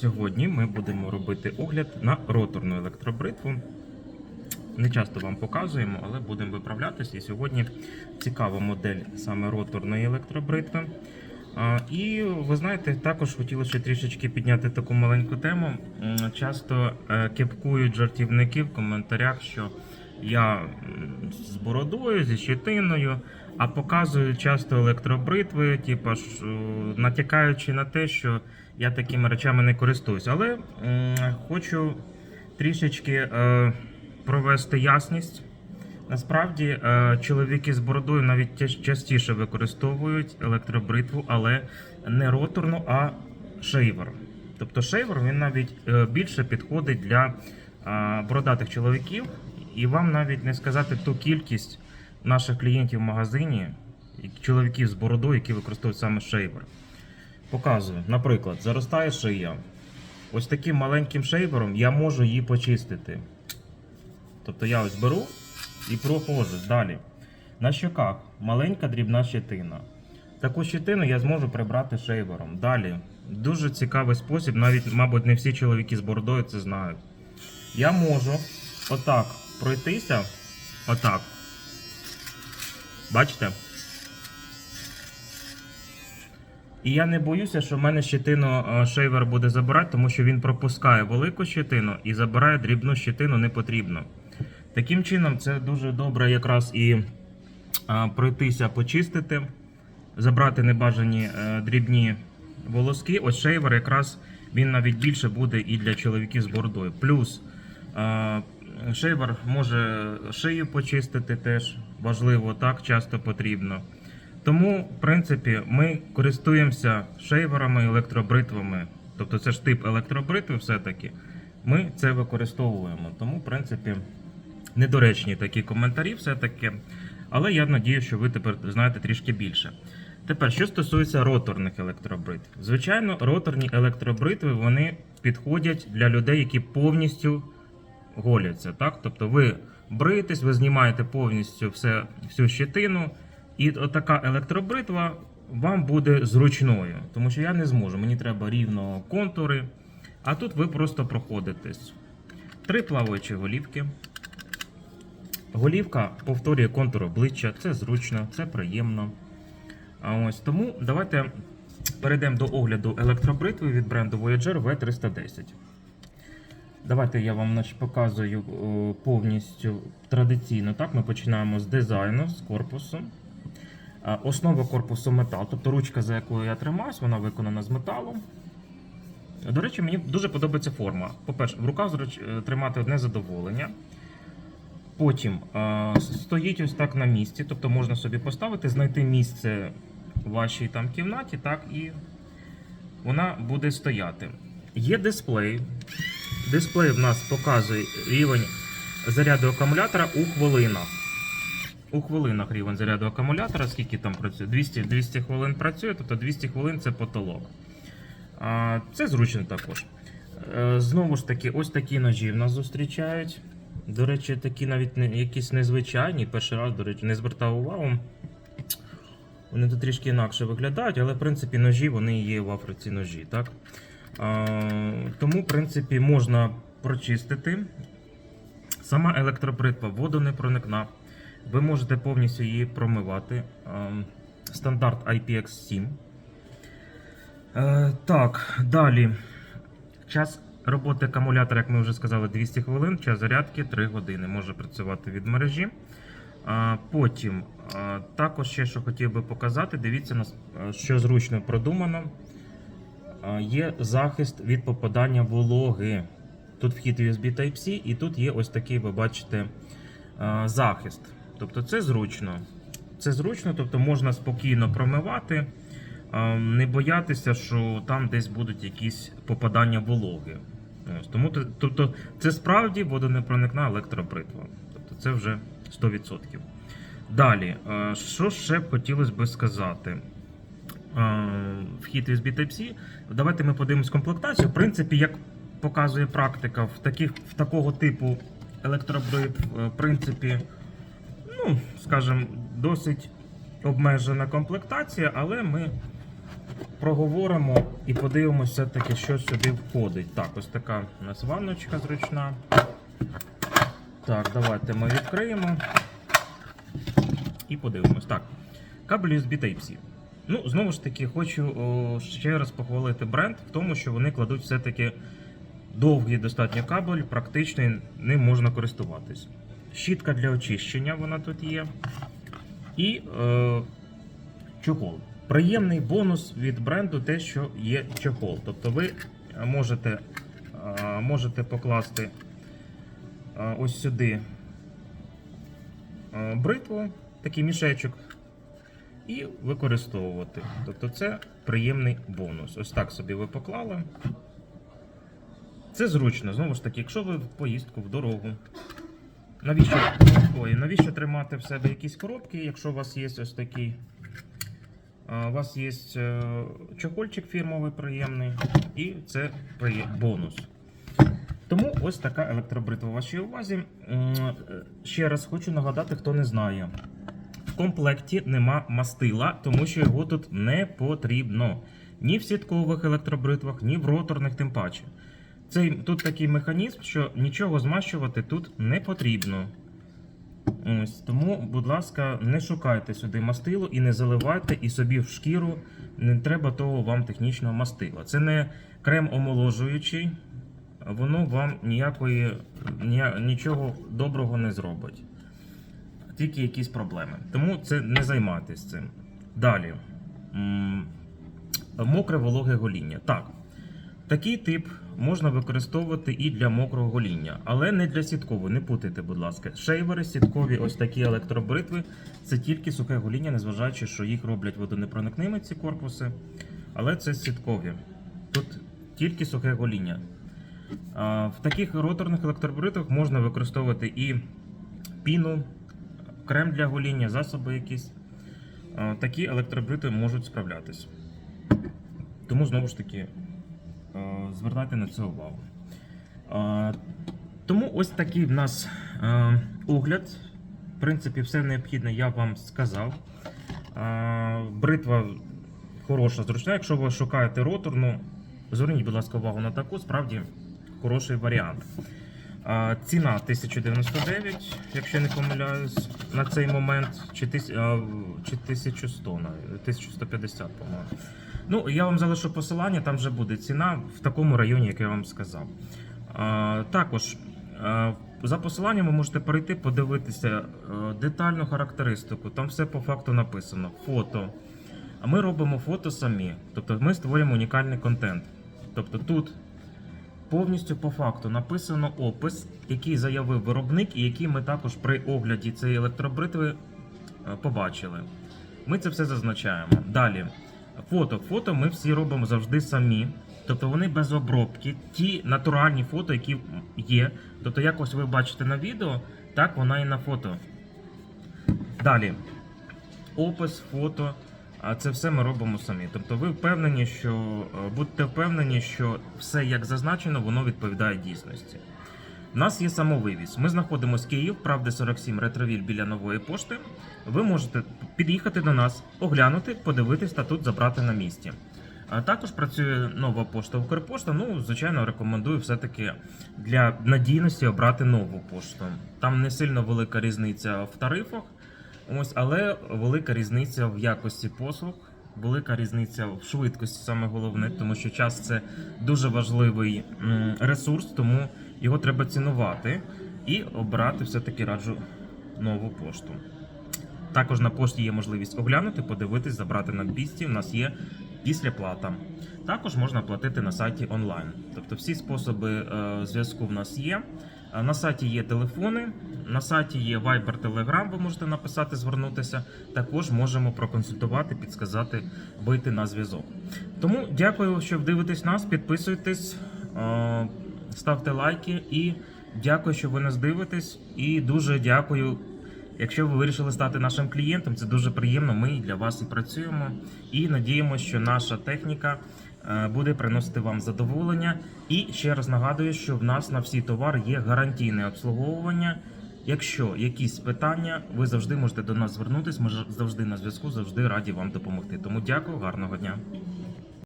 Сьогодні ми будемо робити огляд на роторну електробритву. Не часто вам показуємо, але будемо виправлятися. І сьогодні цікава модель саме роторної електробритви. І ви знаєте, також хотілося трішечки підняти таку маленьку тему. Часто е, кепкують жартівники в коментарях, що я з бородою, зі щетиною, а показують часто електробритви, типу, натякаючи на те, що я такими речами не користуюсь. Але хочу трішечки е, провести ясність. Насправді, е, чоловіки з бородою навіть частіше використовують електробритву, але не роторну, а шейвер. Тобто шейвер він навіть е, більше підходить для бородатих чоловіків, і вам навіть не сказати ту кількість наших клієнтів в магазині, чоловіків з бородою, які використовують саме шейвер. Показую, наприклад, заростає шия. Ось таким маленьким шейвером я можу її почистити. Тобто я ось беру і проходжу далі. На щоках маленька дрібна щетина. Таку щетину я зможу прибрати шейвером. Далі. Дуже цікавий спосіб, навіть, мабуть, не всі чоловіки з бородою це знають. Я можу отак пройтися. Отак. Бачите? І я не боюся, що в мене щетину е, шейвер буде забирати, тому що він пропускає велику щетину і забирає дрібну щетину не потрібно. Таким чином, це дуже добре якраз і а, пройтися, почистити, забрати небажані е, дрібні волоски. Ось шейвер якраз він навіть більше буде і для чоловіків з бородою. Плюс е, шейвер може шию почистити теж важливо, так часто потрібно. Тому, в принципі, ми користуємося шейверами, електробритвами. Тобто це ж тип електробритви все-таки. Ми це використовуємо. Тому, в принципі, недоречні такі коментарі все-таки. Але я надію, що ви тепер знаєте трішки більше. Тепер, що стосується роторних електробритв. Звичайно, роторні електробритви вони підходять для людей, які повністю голяться. Так? Тобто ви бриєтесь, ви знімаєте повністю все, всю щетину, і отака електробритва вам буде зручною, тому що я не зможу. Мені треба рівно контури. А тут ви просто проходитесь. Три плаваючі голівки. Голівка повторює контур обличчя, це зручно, це приємно. А ось тому давайте перейдемо до огляду електробритви від бренду Voyager V310. Давайте я вам значить, показую повністю традиційно. Так, ми починаємо з дизайну, з корпусу. А, Основа корпусу метал, тобто ручка, за якою я тримаюсь, вона виконана з металу. До речі, мені дуже подобається форма. По-перше, в руках е, тримати одне задоволення. Потім е, стоїть ось так на місці, тобто можна собі поставити, знайти місце в вашій там кімнаті, так, і вона буде стояти. Є дисплей. Дисплей в нас показує рівень заряду акумулятора у хвилинах. У хвилинах рівень заряду акумулятора, скільки там працює? 200, 200 хвилин працює, тобто 200 хвилин це потолок. Це зручно також. Е, Знову ж таки, ось такі ножі в нас зустрічають. До речі, такі навіть не, якісь незвичайні. Перший раз, до речі, не звертав увагу. Вони тут трішки інакше виглядають, але в принципі ножі вони є в Африці ножі. Так? А, тому, в принципі, можна прочистити. Сама електробритва водонепроникна. Ви можете повністю її промивати. Стандарт IPX7. Е, так, далі. Час роботи акумулятора, як ми вже сказали, 200 хвилин, час зарядки 3 години. Може працювати від мережі. Потім, також ще що хотів би показати, дивіться, що зручно продумано. Є захист від попадання вологи. Тут вхід USB Type-C, і тут є ось такий, ви бачите, захист. Тобто це зручно. Це зручно, тобто можна спокійно промивати, не боятися, що там десь будуть якісь попадання вологи. Ось, тому тобто, це справді водонепроникна електробритва. Тобто це вже 100%. Далі, е, що ще б хотілося би сказати? Е, Вхід USB Type-C. Давайте ми подивимось комплектацію. В принципі, як показує практика, в, таких, в такого типу електробритв, е, в принципі, ну, скажімо, досить обмежена комплектація, але ми проговоримо і подивимося все-таки, що сюди входить. Так, ось така у нас ванночка зручна. Так, давайте ми відкриємо і подивимось. Так, кабель USB Type-C. Ну, знову ж таки, хочу о, ще раз похвалити бренд в тому, що вони кладуть все-таки довгий достатньо кабель, практичний, ним можна користуватись. Щітка для очищення вона тут є. І е, чохол. Приємний бонус від бренду те, що є чохол. Тобто ви можете, е, можете покласти е, ось сюди е, бритву, такий мішечок, і використовувати. Тобто це приємний бонус. Ось так собі ви поклали. Це зручно, знову ж таки, якщо ви в поїздку, в дорогу. Навіщо, ой, навіщо тримати в себе якісь коробки, якщо у вас є ось такий. У вас є е, чохольчик фірмовий приємний, і це бонус. Тому ось така електробритва в вашій увазі. Е, Ще раз хочу нагадати, хто не знає. В комплекті нема мастила, тому що його тут не потрібно. Ні в сіткових електробритвах, ні в роторних, тим паче. Цей, тут такий механізм, що нічого змащувати тут не потрібно. Ось, тому, будь ласка, не шукайте сюди мастило і не заливайте і собі в шкіру не треба того вам технічного мастила. Це не крем омоложуючий, воно вам ніякої, ні- нічого доброго не зробить. Тільки якісь проблеми. Тому це не займайтесь цим. Далі. Мокре вологе гоління. Так. Такий тип можна використовувати і для мокрого гоління, але не для сіткового. Не путайте, будь ласка. Шейвери, сіткові, ось такі електробритви це тільки сухе гоління, незважаючи, що їх роблять водонепроникними ці корпуси. Але це сіткові. Тут тільки сухе гоління. В таких роторних електробритвах можна використовувати і піну, крем для гоління, засоби якісь. Такі електробритви можуть справлятись. Тому знову ж таки. Е, Звертайте на це увагу. Е, Тому ось такий в нас е, огляд. В принципі, все необхідне я вам сказав. Бритва хороша, зручна. Якщо ви шукаєте роторну, зверніть, будь ласка, увагу на таку, справді хороший варіант. Ціна 1099, якщо я не помиляюсь, на цей момент, чи 1100, 1150, по-моєму. Ну, я вам залишу посилання, там вже буде ціна в такому районі, як я вам сказав. Також за посиланням ви можете перейти, подивитися е, детальну характеристику. Там все по факту написано. Фото. А ми робимо фото самі. Тобто ми створюємо унікальний контент. Тобто тут повністю по факту написано опис, який заявив виробник, і який ми також при огляді цієї електробритви е, побачили. Ми це все зазначаємо. Далі. Фото. Фото ми всі робимо завжди самі. Тобто вони без обробки, ті натуральні фото, які є. Тобто, як ось ви бачите на відео, так вона і на фото. Далі. Опис, фото. А це все ми робимо самі. Тобто ви впевнені, що е, будьте впевнені, що все як зазначено, воно відповідає дійсності. У нас є самовивіз. Ми знаходимося Київ, правди 47 ретровіль біля нової пошти. Ви можете під'їхати до нас, оглянути, подивитись та тут забрати на місці. Також працює нова пошта Укрпошта. Ну, звичайно, рекомендую все-таки для надійності обрати нову пошту. Там не сильно велика різниця в тарифах, ось, але велика різниця в якості послуг, велика різниця в швидкості, саме головне, тому що час це дуже важливий ресурс, тому його треба цінувати і обрати все-таки раджу нову пошту. Також на пошті є можливість оглянути, подивитись, забрати на місці. У нас є післяплата. Також можна платити на сайті онлайн. Тобто всі способи е, зв'язку в нас є. Е, На сайті є телефони, на сайті є Viber, Telegram, ви можете написати, звернутися. Також можемо проконсультувати, підсказати, вийти на зв'язок. Тому дякую, що дивитесь нас, підписуйтесь, е, ставте лайки і дякую, що ви нас дивитесь. І дуже дякую. Якщо ви вирішили стати нашим клієнтом, це дуже приємно. Ми для вас і працюємо. І надіємося, що наша техніка е, буде приносити вам задоволення. І ще раз нагадую, що в нас на всі товари є гарантійне обслуговування. Якщо якісь питання, ви завжди можете до нас звернутися. Ми завжди на зв'язку, завжди раді вам допомогти. Тому дякую, гарного дня.